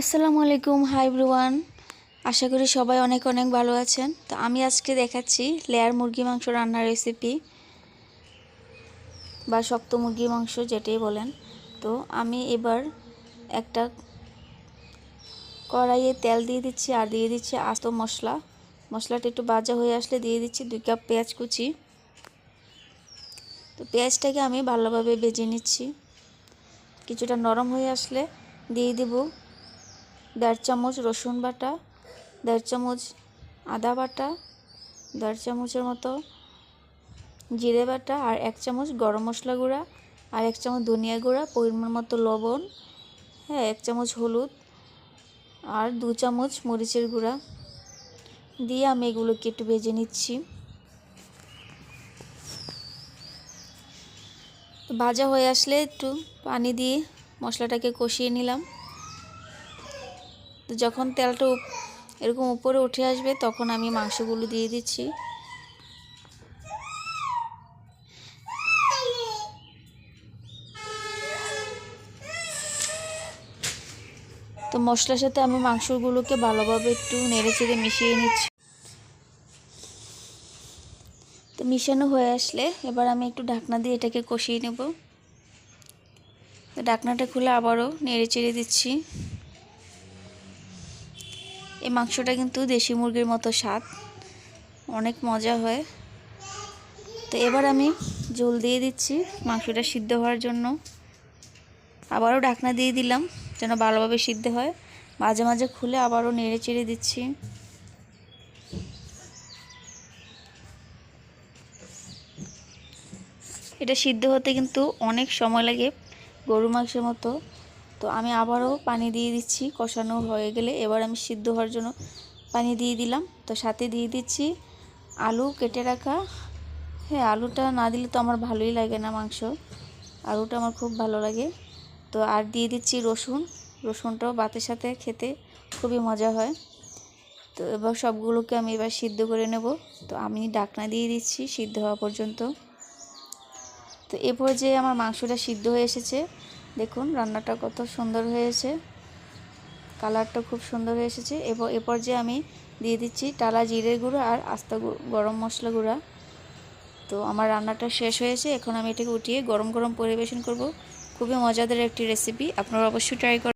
আসসালামু আলাইকুম হাই ব্রুয়ান আশা করি সবাই অনেক অনেক ভালো আছেন। তো আমি আজকে দেখাচ্ছি লেয়ার মুরগি মাংস রান্নার রেসিপি বা শক্ত মুরগি মাংস যেটাই বলেন। তো আমি এবার একটা কড়াইয়ে তেল দিয়ে দিচ্ছি আর দিয়ে দিচ্ছি আস্ত মশলা। মশলাটা একটু বাজা হয়ে আসলে দিয়ে দিচ্ছি দুই কাপ পেঁয়াজ কুচি। তো পেঁয়াজটাকে আমি ভালোভাবে বেজে নিচ্ছি। কিছুটা নরম হয়ে আসলে দিয়ে দেবো দেড় চামচ রসুন বাটা, দেড় চামচ আদা বাটা, দেড় চামচের মতো জিরে বাটা আর এক চামচ গরম মশলা গুঁড়া আর এক চামচ ধনিয়া গুঁড়া, পরিমাণ মতো লবণ হ্যাঁ এক চামচ হলুদ আর দু চামচ মরিচের গুঁড়া। দিয়ে আমি এগুলোকে একটু ভেজে নিচ্ছি। ভাজা হয়ে আসলে একটু পানি দিয়ে মশলাটাকে কষিয়ে নিলাম। তো যখন তেলটা এরকম উপরে উঠে আসবে, তখন আমি মাংসগুলো দিয়ে দিচ্ছি। তো মশলার সাথে আমি মাংসগুলোকে ভালোভাবে একটু নেড়ে চেড়ে মিশিয়ে নিচ্ছি। তো মিশানো হয়ে আসলে এবার আমি একটু ঢাকনা দিয়ে এটাকে কষিয়ে নেব। তো ঢাকনাটা খুলে আবারও নেড়ে চেড়ে দিচ্ছি। এই মাংসটা কিন্তু দেশি মুরগির মতো স্বাদ। অনেক মজা হয়। তো এবার আমি জল দিয়ে দিচ্ছি মাংসটা সিদ্ধ হওয়ার জন্য। আবারও ঢাকনা দিয়ে দিলাম যেন ভালোভাবে সিদ্ধ হয়। মাঝে মাঝে খুলে আবারও নেড়ে চেড়ে দিচ্ছি। এটা সিদ্ধ হতে কিন্তু অনেক সময় লাগে গরু মাংসের মতো। তো আমি আবারও পানি দিয়ে দিচ্ছি, কষানো হয়ে গেলে এবার আমি সিদ্ধ হওয়ার জন্য পানি দিয়ে দিলাম। তো সাথে দিয়ে দিচ্ছি আলু কেটে রাখা। হ্যাঁ আলুটা না দিলে তো আমার ভালোই লাগে না মাংস। আলুটা আমার খুব ভালো লাগে। তো আর দিয়ে দিচ্ছি রসুন। রসুনটাও ভাতের সাথে খেতে খুবই মজা হয়। তো এবার সবগুলোকে আমি এবার সিদ্ধ করে নেব। তো আমি ডাকনা দিয়ে দিচ্ছি সিদ্ধ হওয়া পর্যন্ত। তো এরপর যে আমার মাংসটা সিদ্ধ হয়ে এসেছে। দেখুন, রান্নাটা কত সুন্দর হয়েছে। কালারটা খুব সুন্দর হয়ে এসেছে। এবং এ পর্যায়ে আমি দিয়ে দিচ্ছি টালা জিরে গুঁড়ো আর আস্তা গরম মশলা গুঁড়া। তো আমার রান্নাটা শেষ হয়েছে। এখন আমি এটাকে উঠিয়ে গরম গরম পরিবেশন করব। খুবই মজাদার একটি রেসিপি আপনারা অবশ্যই ট্রাই করবেন